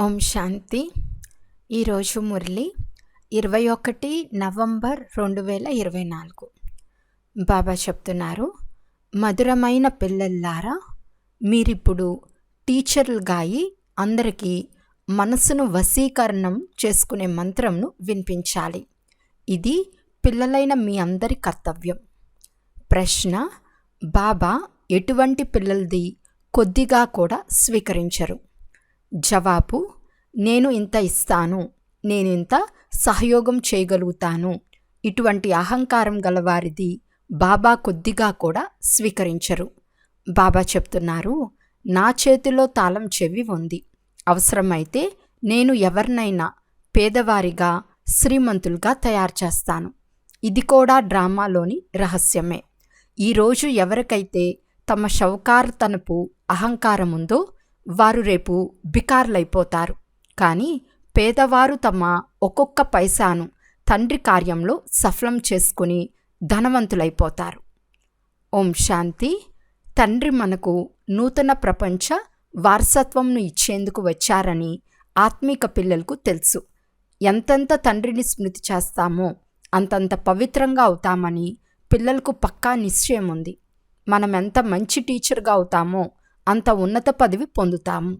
ఓం శాంతి. ఈరోజు మురళి ఇరవై ఒకటి నవంబర్ రెండు వేల ఇరవై నాలుగు. బాబా చెప్తున్నారు మధురమైన పిల్లల్లారా మీరిప్పుడు టీచర్లుగా అయి అందరికీ మనసును వశీకరణం చేసుకునే మంత్రంను వినిపించాలి. ఇది పిల్లలైన మీ అందరి కర్తవ్యం. ప్రశ్న బాబా ఎటువంటి పిల్లలది కొద్దిగా కూడా స్వీకరించరు. జవాబు నేను ఇంత ఇస్తాను నేను ఇంత సహయోగం చేయగలుగుతాను. ఇటువంటి అహంకారం గలవారిది బాబా కొద్దిగా కూడా స్వీకరించరు. బాబా చెప్తున్నారు నా చేతిలో తాళం చెవి ఉంది. అవసరమైతే నేను ఎవరినైనా పేదవారిగా శ్రీమంతులుగా తయారు చేస్తాను. ఇది కూడా డ్రామాలోని రహస్యమే. ఈరోజు ఎవరికైతే తమ షౌకార్తనపు అహంకారం ఉందో వారు రేపు బికార్లైపోతారు. కానీ పేదవారు తమ ఒక్కొక్క పైసాను తండ్రి కార్యంలో సఫలం చేసుకుని ధనవంతులైపోతారు. ఓం శాంతి. తండ్రి మనకు నూతన ప్రపంచ వారసత్వంను ఇచ్చేందుకు వచ్చారని ఆత్మీక పిల్లలకు తెలుసు. ఎంతెంత తండ్రిని స్మృతి చేస్తామో అంతంత పవిత్రంగా అవుతామని పిల్లలకు పక్కా నిశ్చయం ఉంది మనం ఎంత మంచి టీచర్గా అవుతామో అంత ఉన్నత పదవి పొందుతాము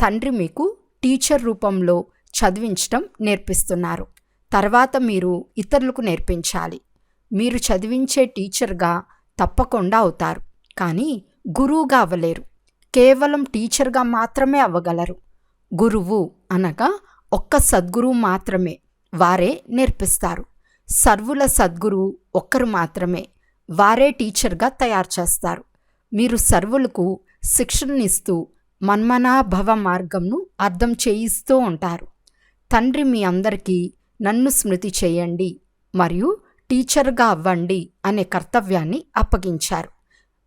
తండ్రి మీకు టీచర్ రూపంలో చదివించడం నేర్పిస్తున్నారు. తర్వాత మీరు ఇతరులకు నేర్పించాలి. మీరు చదివించే టీచర్గా తప్పకుండా అవుతారు. కానీ గురువుగా అవ్వలేరు. కేవలం టీచర్గా మాత్రమే అవ్వగలరు. గురువు అనగా ఒక్క సద్గురువు మాత్రమే వారే నేర్పిస్తారు. సర్వుల సద్గురువు ఒక్కరు మాత్రమే వారే టీచర్గా తయారు చేస్తారు. మీరు సర్వులకు శిక్షణనిస్తూ మన్మనాభవ మార్గంను అర్థం చేయిస్తూ ఉంటారు. తండ్రి మీ అందరికీ నన్ను స్మృతి చేయండి మరియు టీచర్గా అవ్వండి అనే కర్తవ్యాన్ని అప్పగించారు.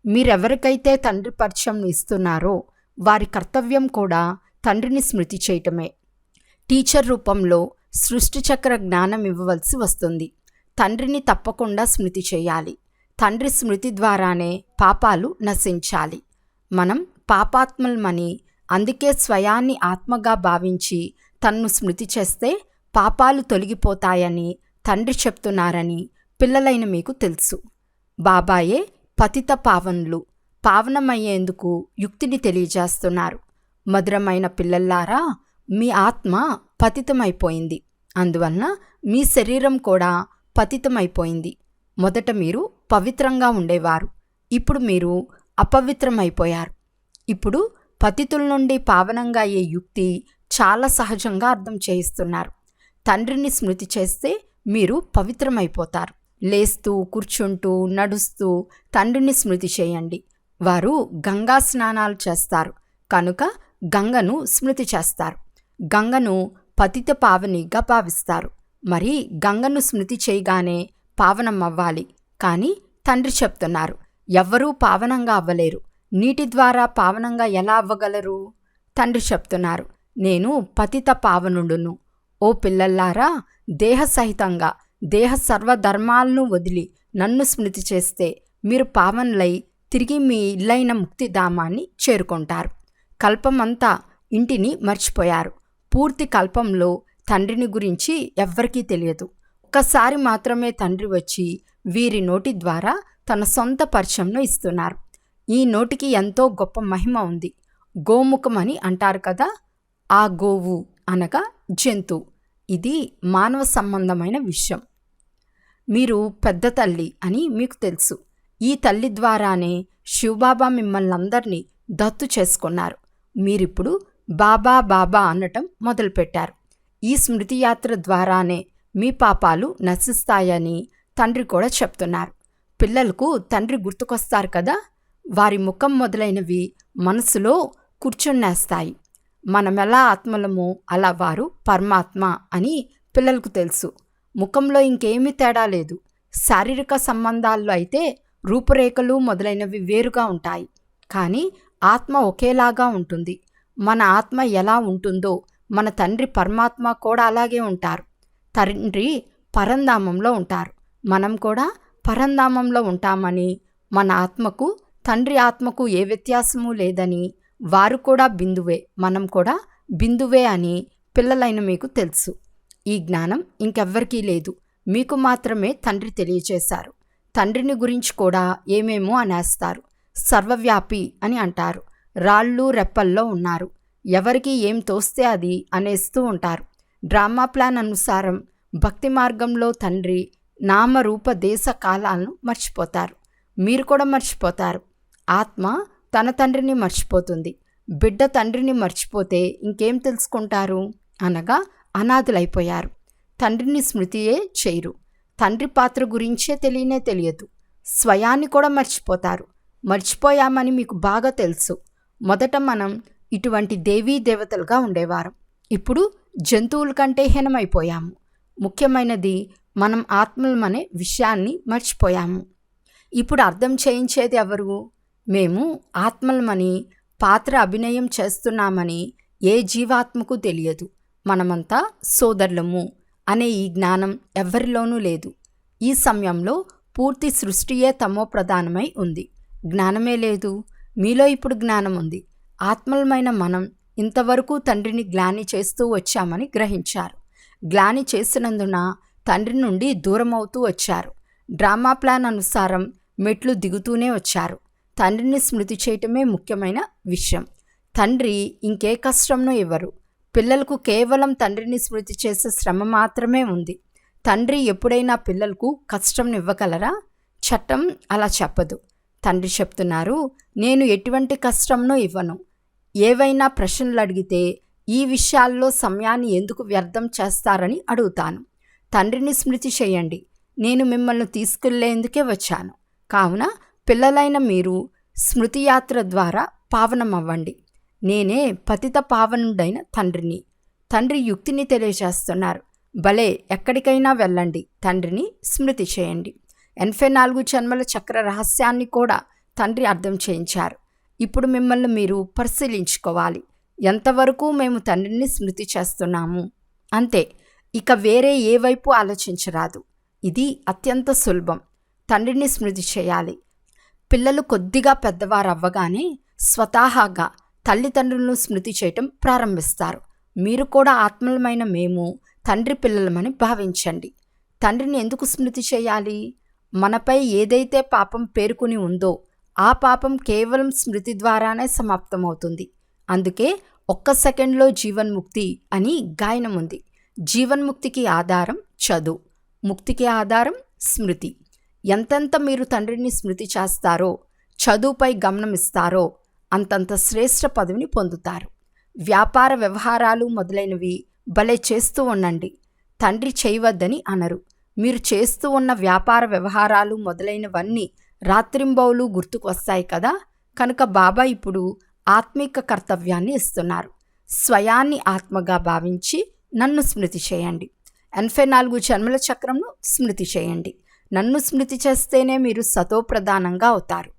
మీరెవరికైతే తండ్రి పరిచయం ఇస్తున్నారో వారి కర్తవ్యం కూడా తండ్రిని స్మృతి చేయటమే. టీచర్ రూపంలో సృష్టి చక్ర జ్ఞానం ఇవ్వవలసి వస్తుంది. తండ్రిని తప్పకుండా స్మృతి చేయాలి. తండ్రి స్మృతి ద్వారానే పాపాలు నశించాలి. మనం పాపాత్మలమని అందుకే స్వయాన్ని ఆత్మగా భావించి తన్ను స్మృతి చేస్తే పాపాలు తొలగిపోతాయని తండ్రి చెప్తున్నారని పిల్లలైన మీకు తెలుసు. బాబాయే పతిత పావనులు పావనమయ్యేందుకు యుక్తిని తెలియజేస్తున్నారు. మధురమైన పిల్లల్లారా మీ ఆత్మ పతితమైపోయింది. అందువలన మీ శరీరం కూడా పతితమైపోయింది. మొదట మీరు పవిత్రంగా ఉండేవారు. ఇప్పుడు మీరు అపవిత్రమైపోయారు. ఇప్పుడు పతితుల నుండి పావనంగా అయ్యే యుక్తి చాలా సహజంగా అర్థం చేయిస్తున్నారు. తండ్రిని స్మృతి చేస్తే మీరు పవిత్రమైపోతారు. లేస్తూ కూర్చుంటూ నడుస్తూ తండ్రిని స్మృతి చేయండి. వారు గంగా స్నానాలు చేస్తారు. కనుక గంగను స్మృతి చేస్తారు. గంగను పతిత పావనిగా భావిస్తారు. మరి గంగను స్మృతి చేయగానే పావనం అవ్వాలి కానీ తండ్రి చెప్తున్నారు ఎవ్వరూ పావనంగా అవ్వలేరు. నీటి ద్వారా పావనంగా ఎలా అవ్వగలరు? తండ్రి చెప్తున్నారు నేను పతిత పావనుడును. ఓ పిల్లల్లారా దేహ సహితంగా దేహ సర్వధర్మాలను వదిలి నన్ను స్మృతి చేస్తే మీరు పావనులై తిరిగి మీ ఇల్లైన ముక్తిధామాన్ని చేరుకుంటారు. కల్పమంతా ఇంటిని మర్చిపోయారు. పూర్తి కల్పంలో తండ్రిని గురించి ఎవ్వరికీ తెలియదు. ఒక్కసారి మాత్రమే తండ్రి వచ్చి వీరి నోటి ద్వారా తన సొంత పరిచయంను ఇస్తున్నారు. ఈ నోటికి ఎంతో గొప్ప మహిమ ఉంది. గోముఖం అని అంటారు కదా? ఆ గోవు అనగా జంతు. ఇది మానవ సంబంధమైన విషయం. మీరు పెద్ద తల్లి అని మీకు తెలుసు. ఈ తల్లి ద్వారానే శివబాబా మిమ్మల్ని అందరినీ దత్తు చేసుకున్నారు. మీరిప్పుడు బాబా బాబా అనటం మొదలుపెట్టారు. ఈ స్మృతి యాత్ర ద్వారానే మీ పాపాలు నశిస్తాయని తండ్రి కూడా చెప్తున్నారు. పిల్లలకు తండ్రి గుర్తుకొస్తారు కదా? వారి ముఖం మొదలైనవి మనసులో కూర్చున్నేస్తాయి. మనమెలా ఆత్మలమో? అలా వారు పరమాత్మ అని పిల్లలకు తెలుసు. ముఖంలో ఇంకేమీ తేడా లేదు. శారీరక సంబంధాల్లో అయితే రూపురేఖలు మొదలైనవి వేరుగా ఉంటాయి. కానీ ఆత్మ ఒకేలాగా ఉంటుంది. మన ఆత్మ ఎలా ఉంటుందో మన తండ్రి పరమాత్మ కూడా అలాగే ఉంటారు. తండ్రి పరంధామంలో ఉంటారు. మనం కూడా పరంధామంలో ఉంటామని మన ఆత్మకు తండ్రి ఆత్మకు ఏ వ్యత్యాసము లేదని వారు కూడా బిందువే మనం కూడా బిందువే అని పిల్లలైన మీకు తెలుసు. ఈ జ్ఞానం ఇంకెవ్వరికీ లేదు. మీకు మాత్రమే తండ్రి తెలియచేశారు. తండ్రిని గురించి కూడా ఏమేమో అనేస్తారు. సర్వవ్యాపి అని అంటారు. రాళ్ళు రెప్పల్లో ఉన్నారు. ఎవరికి ఏం తోస్తే అది అనేస్తూ ఉంటారు. డ్రామా ప్లాన్ అనుసారం భక్తి మార్గంలో తండ్రి నామరూప దేశ కాలాలను మర్చిపోతారు. మీరు కూడా మర్చిపోతారు. ఆత్మ తన తండ్రిని మర్చిపోతుంది. బిడ్డ తండ్రిని మర్చిపోతే ఇంకేం తెలుసుకుంటారు? అనగా అనాథులైపోయారు. తండ్రిని స్మృతియే చేయరు. తండ్రి పాత్ర గురించే తెలియనే తెలియదు. స్వయాన్ని కూడా మర్చిపోతారు. మర్చిపోయామని మీకు బాగా తెలుసు. మొదట మనం ఇటువంటి దేవీ దేవతలుగా ఉండేవారం. ఇప్పుడు జంతువుల కంటే హీనమైపోయాము. ముఖ్యమైనది మనం ఆత్మలమనే విషయాన్ని మర్చిపోయాము. ఇప్పుడు అర్థం చేయించేది ఎవరు? మేము ఆత్మలమని పాత్ర అభినయం చేస్తున్నామని ఏ జీవాత్మకు తెలియదు. మనమంతా సోదరులము అనే ఈ జ్ఞానం ఎవ్వరిలోనూ లేదు. ఈ సమయంలో పూర్తి సృష్టియే తమో ప్రధానమై ఉంది. జ్ఞానమే లేదు. మీలో ఇప్పుడు జ్ఞానం ఉంది. ఆత్మలమైన మనం ఇంతవరకు తండ్రిని గ్లాని చేస్తూ వచ్చామని గ్రహించారు. గ్లాని చేసినందున తండ్రి నుండి దూరమవుతూ వచ్చారు. డ్రామా ప్లాన్ అనుసారం మెట్లు దిగుతూనే వచ్చారు. తండ్రిని స్మృతి చేయటమే ముఖ్యమైన విషయం. తండ్రి ఇంకే కష్టంనో ఇవ్వరు. పిల్లలకు కేవలం తండ్రిని స్మృతి చేసే శ్రమ మాత్రమే ఉంది. తండ్రి ఎప్పుడైనా పిల్లలకు కష్టంనివ్వగలరా? చట్టం అలా చెప్పదు. తండ్రి చెప్తున్నారు నేను ఎటువంటి కష్టంను ఇవ్వను. ఏవైనా ప్రశ్నలు అడిగితే ఈ విషయాల్లో సమయాన్ని ఎందుకు వ్యర్థం చేస్తారని అడుగుతాను. తండ్రిని స్మృతి చేయండి. నేను మిమ్మల్ని తీసుకెళ్ళేందుకే వచ్చాను. కావున పిల్లలైన మీరు స్మృతి యాత్ర ద్వారా పావనమవ్వండి. నేనే పతిత పావనుడైన తండ్రిని. తండ్రి యుక్తిని తెలియజేస్తున్నారు. భలే ఎక్కడికైనా వెళ్ళండి. తండ్రిని స్మృతి చేయండి. ఎనభై నాలుగు జన్మల చక్ర రహస్యాన్ని కూడా తండ్రి అర్థం చేయించారు. ఇప్పుడు మిమ్మల్ని మీరు పరిశీలించుకోవాలి. ఎంతవరకు మేము తండ్రిని స్మృతి చేస్తున్నాము? అంతే. ఇక వేరే ఏ వైపు ఆలోచించరాదు. ఇది అత్యంత సులభం. తండ్రిని స్మృతి చేయాలి. పిల్లలు కొద్దిగా పెద్దవారు అవ్వగానే స్వతహాగా తల్లిదండ్రులను స్మృతి చేయటం ప్రారంభిస్తారు. మీరు కూడా ఆత్మలమైన మేము తండ్రి పిల్లలమని భావించండి. తండ్రిని ఎందుకు స్మృతి చేయాలి? మనపై ఏదైతే పాపం పేర్కొని ఉందో ఆ పాపం కేవలం స్మృతి ద్వారానే సమాప్తమవుతుంది. అందుకే ఒక్క సెకండ్లో జీవన్ముక్తి అని గాయనం ఉంది జీవన్ముక్తికి ఆధారం చదువు ముక్తికి ఆధారం స్మృతి. ఎంతెంత మీరు తండ్రిని స్మృతి చేస్తారో చదువుపై గమనం ఇస్తారో అంతంత శ్రేష్ఠ పదవిని పొందుతారు. వ్యాపార వ్యవహారాలు మొదలైనవి భలే చేస్తూ ఉండండి. తండ్రి చేయవద్దని అనరు. మీరు చేస్తూ ఉన్న వ్యాపార వ్యవహారాలు మొదలైనవన్నీ రాత్రింబౌలు గుర్తుకు వస్తాయి కదా? కనుక బాబా ఇప్పుడు ఆత్మిక కర్తవ్యాన్ని ఇస్తున్నారు. స్వయాన్ని ఆత్మగా భావించి నన్ను స్మృతి చేయండి. ఎనభై నాలుగు జన్మల చక్రంను స్మృతి చేయండి. నన్ను స్మృతి చేస్తేనే మీరు సతోప్రధానంగా అవుతారు.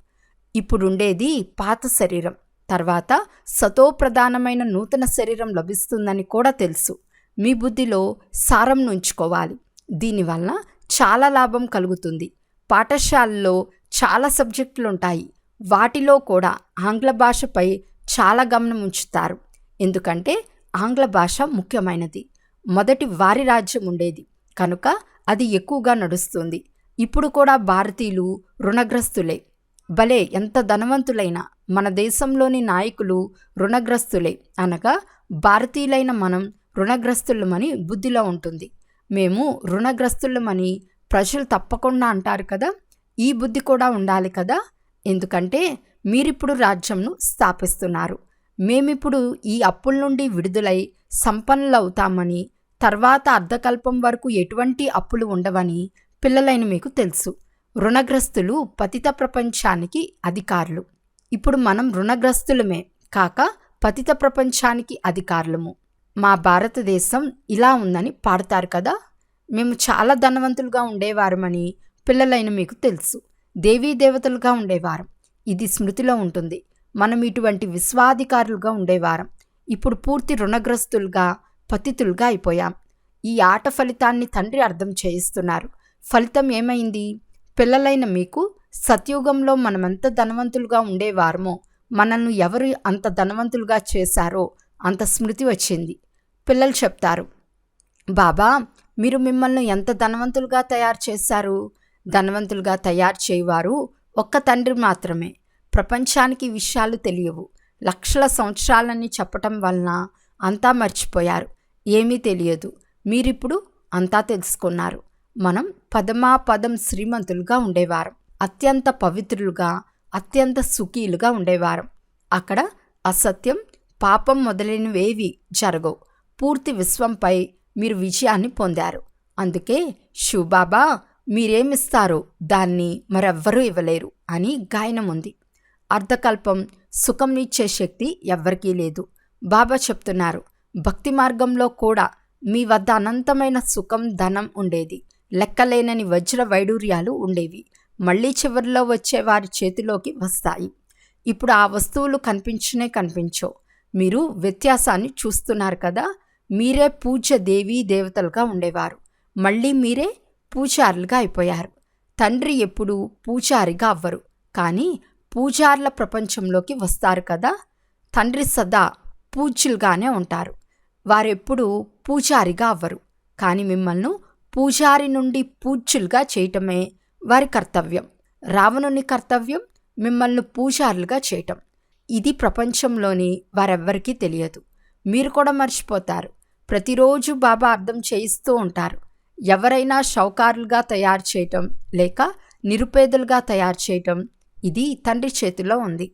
ఇప్పుడుండేది పాత శరీరం. తర్వాత సతోప్రధానమైన నూతన శరీరం లభిస్తుందని కూడా తెలుసు. మీ బుద్ధిలో సారం నుంచుకోవాలి. దీనివల్ల చాలా లాభం కలుగుతుంది. పాఠశాలలో చాలా సబ్జెక్టులు ఉంటాయి వాటిలో కూడా ఆంగ్ల భాషపై చాలా గమనం ఉంచుతారు. ఎందుకంటే ఆంగ్ల భాష ముఖ్యమైనది. మొదటి వారి రాజ్యం ఉండేది. కనుక అది ఎక్కువగా నడుస్తుంది. ఇప్పుడు కూడా భారతీయులు రుణగ్రస్తులే. భలే ఎంత ధనవంతులైనా మన దేశంలోని నాయకులు రుణగ్రస్తులే. అనగా భారతీయులైన మనం రుణగ్రస్తులమని బుద్ధిలో ఉంటుంది. మేము రుణగ్రస్తులమని ప్రజలు తప్పకుండా అంటారు కదా? ఈ బుద్ధి కూడా ఉండాలి కదా? ఎందుకంటే మీరిప్పుడు రాజ్యంను స్థాపిస్తున్నారు. మేమిప్పుడు ఈ అప్పుల నుండి విడుదలై సంపన్నులవుతామని తర్వాత అర్ధకల్పం వరకు ఎటువంటి అప్పులు ఉండవని పిల్లలైన మీకు తెలుసు. రుణగ్రస్తులు పతిత ప్రపంచానికి అధికారులు. ఇప్పుడు మనం రుణగ్రస్తులమే కాక పతిత ప్రపంచానికి అధికారులము. మా భారతదేశం ఇలా ఉందని పాడతారు కదా? మేము చాలా ధనవంతులుగా ఉండేవారమని పిల్లలైన మీకు తెలుసు. దేవీ దేవతలుగా ఉండేవారం. ఇది స్మృతిలో ఉంటుంది. మనం ఇటువంటి విశ్వాధికారులుగా ఉండేవారం. ఇప్పుడు పూర్తి రుణగ్రస్తులుగా పతితులుగా అయిపోయాం. ఈ ఆట ఫలితాన్ని తండ్రి అర్థం చేయిస్తున్నారు. ఫలితం ఏమైంది? పిల్లలైన మీకు సత్యుగంలో మనమెంత ధనవంతులుగా ఉండేవారమో మనల్ని ఎవరు అంత ధనవంతులుగా చేశారో అంత స్మృతి వచ్చింది. పిల్లలు చెప్తారు బాబా మీరు మిమ్మల్ని ఎంత ధనవంతులుగా తయారు చేశారు? ధనవంతులుగా తయారు చేయవారు ఒక్క తండ్రి మాత్రమే. ప్రపంచానికి విషయాలు తెలియవు. లక్షల సంవత్సరాలని చెప్పటం వలన అంతా మర్చిపోయారు. ఏమీ తెలియదు. మీరిప్పుడు అంతా తెలుసుకున్నారు. మనం పదమా పదం శ్రీమంతులుగా ఉండేవారం. అత్యంత పవిత్రులుగా అత్యంత సుఖీలుగా ఉండేవారం. అక్కడ అసత్యం పాపం మొదలైనవేవి జరగవు. పూర్తి విశ్వంపై మీరు విజయాన్ని పొందారు. అందుకే శివబాబా మీరేమిస్తారో? దాన్ని మరెవ్వరూ ఇవ్వలేరు అని గాయనం ఉంది అర్ధకల్పం సుఖంనిచ్చే శక్తి ఎవ్వరికీ లేదు. బాబా చెప్తున్నారు భక్తి మార్గంలో కూడా మీ వద్ద అనంతమైన సుఖం ధనం ఉండేది. లెక్కలేనని వజ్ర వైడూర్యాలు ఉండేవి. మళ్ళీ చివరిలో వచ్చే వారి చేతిలోకి వస్తాయి. ఇప్పుడు ఆ వస్తువులు కనిపించనే కనిపించవు మీరు వ్యత్యాసాన్ని చూస్తున్నారు కదా మీరే పూజ్య దేవీ దేవతలుగా ఉండేవారు. మళ్ళీ మీరే పూజారులుగా అయిపోయారు. తండ్రి ఎప్పుడూ పూజారిగా అవ్వరు. కానీ పూజార్ల ప్రపంచంలోకి వస్తారు కదా? తండ్రి సదా పూజ్యులుగానే ఉంటారు. వారెప్పుడు పూజారిగా అవ్వరు. కానీ మిమ్మల్ని పూజారి నుండి పూజ్యులుగా చేయటమే వారి కర్తవ్యం. రావణుని కర్తవ్యం మిమ్మల్ని పూజారులుగా చేయటం. ఇది ప్రపంచంలోని వారెవ్వరికీ తెలియదు. మీరు కూడా మర్చిపోతారు. ప్రతిరోజు బాబా అర్థం చేయిస్తూ ఉంటారు. ఎవరైనా షౌకారులుగా తయారు చేయటం లేక నిరుపేదలుగా తయారు చేయటం ఇది తండ్రి చేతిలో ఉంది.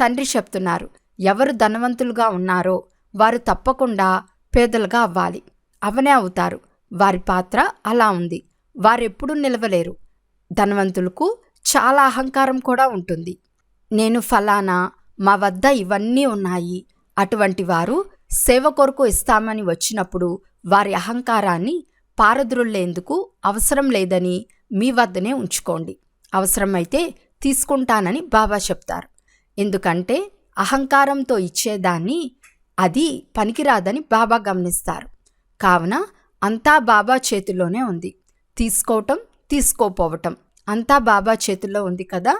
తండ్రి చెప్తున్నారు ఎవరు ధనవంతులుగా ఉన్నారో వారు తప్పకుండా పేదలుగా అవ్వాలి. అవనే అవుతారు. వారి పాత్ర అలా ఉంది. వారెప్పుడూ నిలవలేరు. ధనవంతులకు చాలా అహంకారం కూడా ఉంటుంది. నేను ఫలానా మా వద్ద ఇవన్నీ ఉన్నాయి. అటువంటి వారు సేవ కొరకు ఇస్తామని వచ్చినప్పుడు వారి అహంకారాన్ని పారద్రుళ్ళేందుకు అవసరం లేదని మీ వద్దనే ఉంచుకోండి. అవసరమైతే తీసుకుంటానని బాబా చెప్తారు. ఎందుకంటే అహంకారంతో ఇచ్చేదాన్ని అది పనికిరాదని బాబా గమనిస్తారు. కావున అంతా బాబా చేతిలోనే ఉంది. తీసుకోవటం తీసుకోపోవటం అంతా బాబా చేతిలో ఉంది కదా?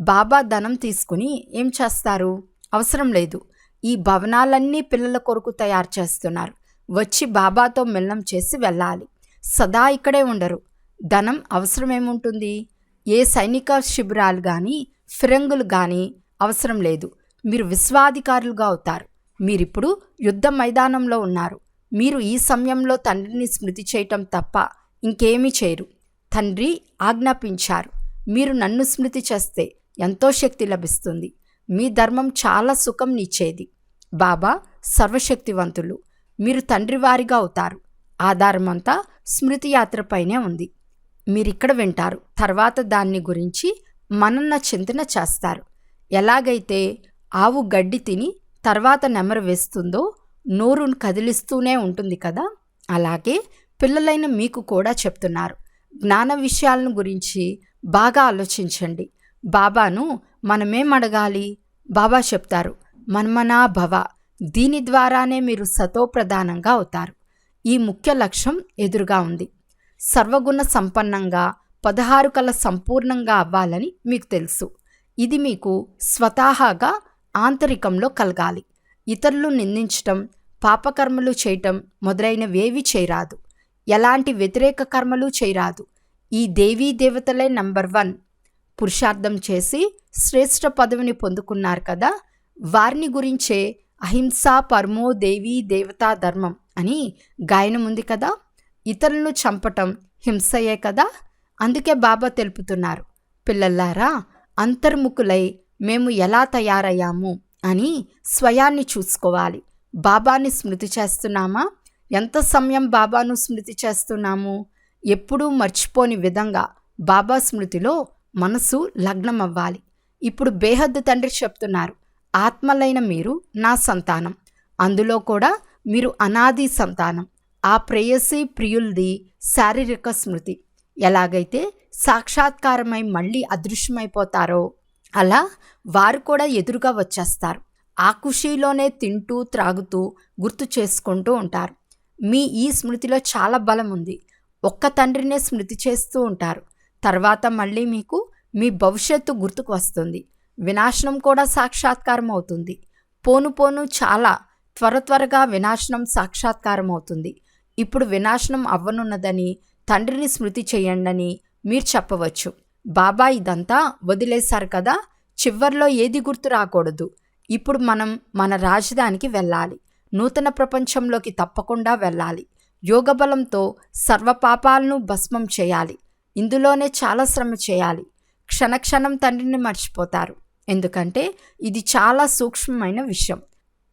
బాబా ధనం తీసుకుని ఏం చేస్తారు? అవసరం లేదు. ఈ భవనాలన్నీ పిల్లల కొరకు తయారు చేస్తున్నారు. వచ్చి బాబాతో మిల్లం చేసి వెళ్ళాలి. సదా ఇక్కడే ఉండరు. ధనం అవసరమేముంటుంది? ఏ సైనిక శిబిరాలు కానీ ఫిరంగులు కానీ అవసరం లేదు. మీరు విశ్వాధికారులుగా అవుతారు. మీరిప్పుడు యుద్ధ మైదానంలో ఉన్నారు. మీరు ఈ సమయంలో తండ్రిని స్మృతి చేయటం తప్ప ఇంకేమీ చేయరు. తండ్రి ఆజ్ఞాపించారు. మీరు నన్ను స్మృతి చేస్తే ఎంతో శక్తి లభిస్తుంది. మీ ధర్మం చాలా సుఖం నిచ్చేది బాబా సర్వశక్తివంతులు. మీరు తండ్రి వారిగా అవుతారు. ఆధారమంతా స్మృతి యాత్రపైనే ఉంది. మీరిక్కడ వింటారు. తర్వాత దాన్ని గురించి మనన్న చింతన చేస్తారు. ఎలాగైతే ఆవు గడ్డి తిని తర్వాత నెమరు వేస్తుందో నోరును కదిలిస్తూనే ఉంటుంది కదా? అలాగే పిల్లలైన మీకు కూడా చెప్తున్నారు. జ్ఞాన విషయాలను గురించి బాగా ఆలోచించండి. బాబాను మనమేం అడగాలి బాబా చెప్తారు మన్మనా భవ. దీని ద్వారానే మీరు సతోప్రధానంగా అవుతారు. ఈ ముఖ్య లక్ష్యం ఎదురుగా ఉంది. సర్వగుణ సంపన్నంగా పదహారు కల సంపూర్ణంగా అవ్వాలని మీకు తెలుసు. ఇది మీకు స్వతహాగా ఆంతరికంలో కలగాలి. ఇతరులు నిందించటం పాపకర్మలు చేయటం మొదలైనవేవి చేయరాదు. ఎలాంటి వ్యతిరేక కర్మలు చేయరాదు. ఈ దేవీ దేవతలే నంబర్ వన్. పురుషార్థం చేసి శ్రేష్ఠ పదవిని పొందుకున్నారు కదా వారిని గురించే అహింసా పరమో దేవీ దేవతా ధర్మం అని గాయనం ఉంది కదా. ఇతరులను చంపటం హింసయే కదా? అందుకే బాబా తెలుపుతున్నారు. పిల్లల్లారా అంతర్ముఖులై మేము ఎలా తయారయ్యాము అని స్వయాన్ని చూసుకోవాలి. బాబాని స్మృతి చేస్తున్నామా? ఎంత సమయం బాబాను స్మృతి చేస్తున్నాము? ఎప్పుడూ మర్చిపోని విధంగా బాబా స్మృతిలో మనసు లగ్నం అవ్వాలి ఇప్పుడు బేహద్దు తండ్రి చెప్తున్నారు ఆత్మలైన మీరు నా సంతానం. అందులో కూడా మీరు అనాది సంతానం. ఆ ప్రేయసి ప్రియులది శారీరక స్మృతి. ఎలాగైతే సాక్షాత్కారమై మళ్ళీ అదృశ్యమైపోతారో అలా వారు కూడా ఎదురుగా వచ్చేస్తారు. ఆ ఖుషీలోనే తింటూ త్రాగుతూ గుర్తు చేసుకుంటూ ఉంటారు. మీ ఈ స్మృతిలో చాలా బలం ఉంది. ఒక్క తండ్రినే స్మృతి చేస్తూ ఉంటారు. తర్వాత మళ్ళీ మీకు మీ భవిష్యత్తు గుర్తుకు వస్తుంది. వినాశనం కూడా సాక్షాత్కారం అవుతుంది. పోను పోను చాలా త్వర త్వరగా వినాశనం సాక్షాత్కారం అవుతుంది. ఇప్పుడు వినాశనం అవ్వనున్నదని తండ్రిని స్మృతి చేయండని మీరు చెప్పవచ్చు. బాబా ఇదంతా వదిలేశారు కదా చివర్లో ఏది గుర్తు రాకూడదు. ఇప్పుడు మనం మన రాజధానికి వెళ్ళాలి. నూతన ప్రపంచంలోకి తప్పకుండా వెళ్ళాలి. యోగబలంతో సర్వపాపాలను భస్మం చేయాలి. ఇందులోనే చాలా శ్రమ చేయాలి. క్షణక్షణం తండ్రిని మర్చిపోతారు. ఎందుకంటే ఇది చాలా సూక్ష్మమైన విషయం.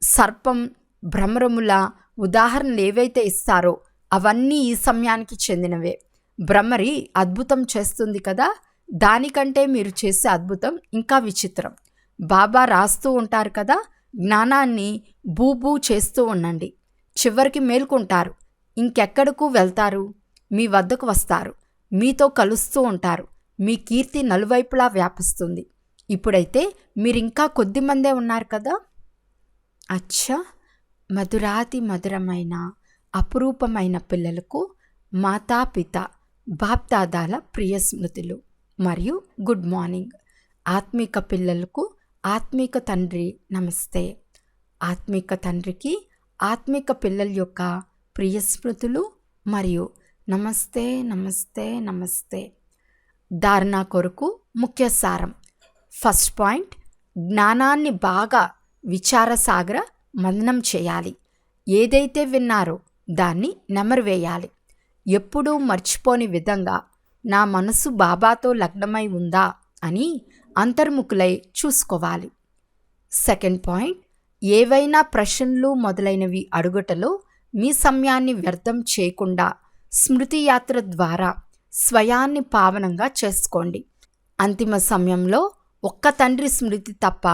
సర్పం భ్రమరముల ఉదాహరణలు ఏవైతే ఇస్తారో అవన్నీ ఈ సమయానికి చెందినవే. భ్రమరి అద్భుతం చేస్తుంది కదా దానికంటే మీరు చేసే అద్భుతం ఇంకా విచిత్రం. బాబా రాస్తూ ఉంటారు కదా జ్ఞానాన్ని బూబూ చేస్తూ ఉండండి. చివరికి మేల్కొంటారు ఇంకెక్కడకు వెళ్తారు? మీ వద్దకు వస్తారు మీతో కలుస్తూ ఉంటారు మీ కీర్తి నలువైపులా వ్యాపిస్తుంది. ఇప్పుడైతే మీరింకా కొద్దిమందే ఉన్నారు కదా? అచ్చా! మధురాతి మధురమైన అపురూపమైన పిల్లలకు మాతాపిత బాప్దాదాల ప్రియ స్మృతులు. మరియు గుడ్ మార్నింగ్. ఆత్మిక పిల్లలకు ఆత్మిక తండ్రి నమస్తే. ఆత్మిక తండ్రికి ఆత్మిక పిల్లల యొక్క ప్రియ స్మృతులు మరియు నమస్తే నమస్తే నమస్తే. ధారణ కొరకు ముఖ్య సారం. ఫస్ట్ పాయింట్ జ్ఞానాన్ని బాగా విచారసాగర మననం చేయాలి. ఏదైతే విన్నారో దాన్ని నెమరువేయాలి. ఎప్పుడూ మర్చిపోని విధంగా నా మనసు బాబాతో లగ్నమై ఉందా అని అంతర్ముఖులై చూసుకోవాలి. సెకండ్ పాయింట్ ఏవైనా ప్రశ్నలు మొదలైనవి అడుగుటలో మీ సమయాన్ని వ్యర్థం చేయకుండా స్మృతి యాత్ర ద్వారా స్వయాన్ని పావనంగా చేసుకోండి. అంతిమ సమయంలో ఒక్క తండ్రి స్మృతి తప్ప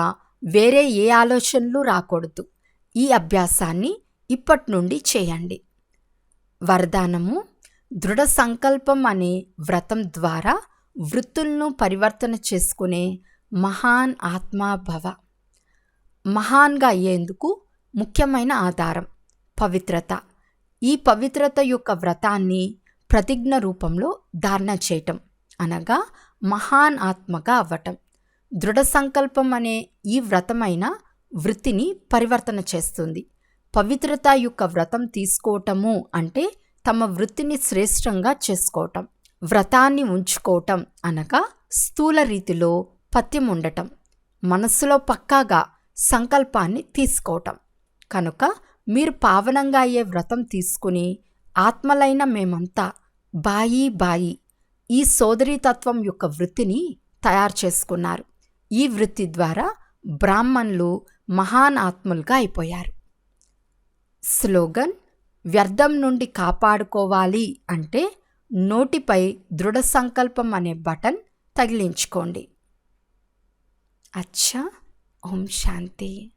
వేరే ఏ ఆలోచనలు రాకూడదు. ఈ అభ్యాసాన్ని ఇప్పటి నుండి చేయండి. వరదానము దృఢ సంకల్పం అనే వ్రతం ద్వారా వృత్తులను పరివర్తన చేసుకునే మహాన్ ఆత్మాభవ. మహాన్గా అయ్యేందుకు ముఖ్యమైన ఆధారం పవిత్రత. ఈ పవిత్రత యొక్క వ్రతాన్ని ప్రతిజ్ఞ రూపంలో ధారణ చేయటం అనగా మహాన్ ఆత్మగా అవ్వటం. దృఢ సంకల్పం అనే ఈ వ్రతమైన వృత్తిని పరివర్తన చేస్తుంది. పవిత్రత యొక్క వ్రతం తీసుకోవటము అంటే తమ వృత్తిని శ్రేష్టంగా చేసుకోవటం వ్రతాన్ని ఉంచుకోవటం అనగా స్థూల రీతిలో పత్యం ఉండటం మనస్సులో పక్కాగా సంకల్పాన్ని తీసుకోవటం. కనుక మీరు పావనంగా అయ్యే వ్రతం తీసుకుని ఆత్మలైన మేమంతా బాయి బాయి ఈ సోదరీతత్వం యొక్క వృత్తిని తయారు చేసుకున్నారు. ఈ వృత్తి ద్వారా బ్రాహ్మణులు మహాన్ ఆత్మలుగా అయిపోయారు. స్లోగన్ వ్యర్థం నుండి కాపాడుకోవాలి అంటే నోటిపై దృఢ సంకల్పం అనే బటన్ తగిలించుకోండి. అచ్చా ఓం శాంతి.